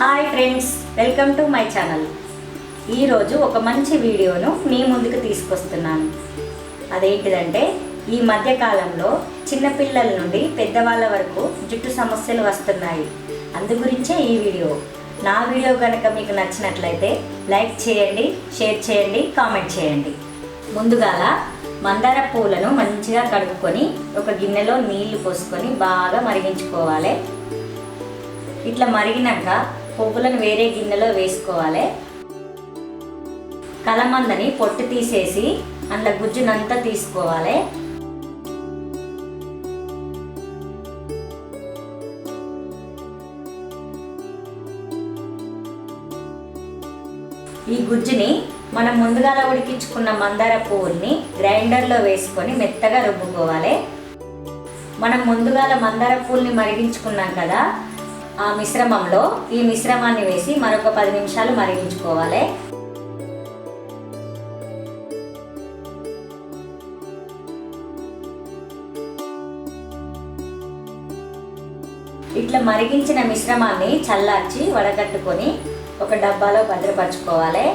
Hi friends welcome to my channel ఈరోజు ఒక మంచి వీడియోను మీ ముందుకు తీసుకొస్తున్నాను. అదేంటిదంటే ఈ మధ్యకాలంలో చిన్నపిల్లల నుండి పెద్దవాళ్ళ వరకు జుట్టు సమస్యలు వస్తున్నాయి. అందు గురించే ఈ వీడియో. నా వీడియో కనుక మీకు నచ్చినట్లయితే లైక్ చేయండి షేర్ చేయండి కామెంట్ చేయండి. ముందుగాల మందార పూలను మంచిగా కడుక్కొని ఒక గిన్నెలో నీళ్ళు పోసుకొని బాగా మరిగించుకోవాలి. ఇట్లా మరిగినాక పువ్వులను వేరే గిన్నెలో వేసుకోవాలి. కలమందని పొట్టు తీసేసి అందులో గుజ్జునంతా తీసుకోవాలి. ఈ గుజ్జుని మనం ముందుగా ఉడికించుకున్న మందార పువ్వుల్ని గ్రైండర్లో వేసుకొని మెత్తగా రుబ్బుకోవాలి. మనం ముందుగాల మందార పూల్ని మరిగించుకున్నాం కదా ఆ మిశ్రమంలో ఈ మిశ్రమాన్ని వేసి మరొక పది నిమిషాలు మరిగించుకోవాలి. ఇట్లా మరిగించిన మిశ్రమాన్ని చల్లార్చి వడగట్టుకొని ఒక డబ్బాలో భద్రపరచుకోవాలి.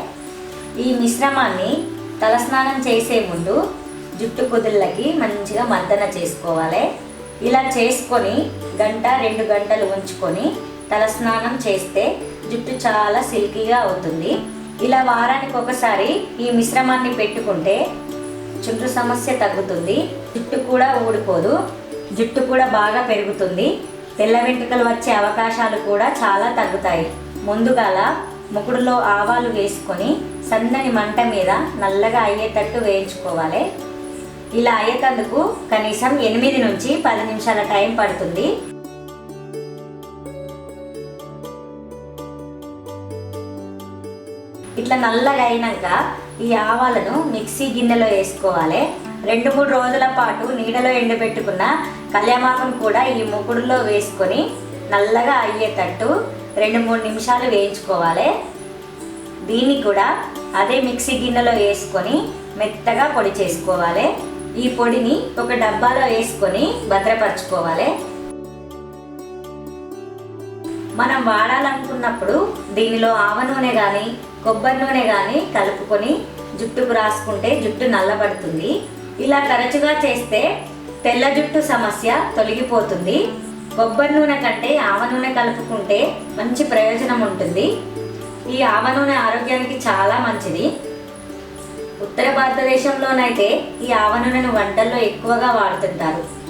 ఈ మిశ్రమాన్ని తలస్నానం చేసే ముందు జుట్టు కుదుళ్ళకి మంచిగా మర్దన చేసుకోవాలి. ఇలా చేసుకొని గంట రెండు గంటలు ఉంచుకొని తలస్నానం చేస్తే జుట్టు చాలా సిల్కీగా అవుతుంది. ఇలా వారానికి ఒకసారి ఈ మిశ్రమాన్ని పెట్టుకుంటే జుట్టు సమస్య తగ్గుతుంది. జుట్టు కూడా ఊడిపోదు. జుట్టు కూడా బాగా పెరుగుతుంది. తెల్ల వెంట్రుకలు వచ్చే అవకాశాలు కూడా చాలా తగ్గుతాయి. ముందుగాల ముకుడులో ఆవాలు వేసుకొని సన్నని మంట మీద నల్లగా అయ్యేటట్టు వేయించుకోవాలి. ఇలా అయ్యేటందుకు కనీసం ఎనిమిది నుంచి పది నిమిషాల టైం పడుతుంది. ఇట్లా నల్లగా అయినాక ఈ ఆవాలను మిక్సీ గిన్నెలో వేసుకోవాలి. రెండు మూడు రోజుల పాటు నీడలో ఎండబెట్టుకున్న కళ్యామాకును కూడా ఈ ముకుడులో వేసుకొని నల్లగా అయ్యేటట్టు రెండు మూడు నిమిషాలు వేయించుకోవాలి. దీన్ని కూడా అదే మిక్సీ గిన్నెలో వేసుకొని మెత్తగా పొడి చేసుకోవాలి. ఈ పొడిని ఒక డబ్బాలో వేసుకొని భద్రపరచుకోవాలి. మనం వాడాలనుకున్నప్పుడు దీనిలో ఆవ నూనె కానీ కొబ్బరి నూనె కానీ కలుపుకొని జుట్టుకు రాసుకుంటే జుట్టు నల్లబడుతుంది. ఇలా తరచుగా చేస్తే తెల్ల జుట్టు సమస్య తొలగిపోతుంది. కొబ్బరి నూనె కంటే ఆవ నూనె కలుపుకుంటే మంచి ప్రయోజనం ఉంటుంది. ఈ ఆవ నూనె ఆరోగ్యానికి చాలా మంచిది. ఉత్తర భారతదేశంలోనైతే ఈ ఆవ నూనెను వంటల్లో ఎక్కువగా వాడుతుంటారు.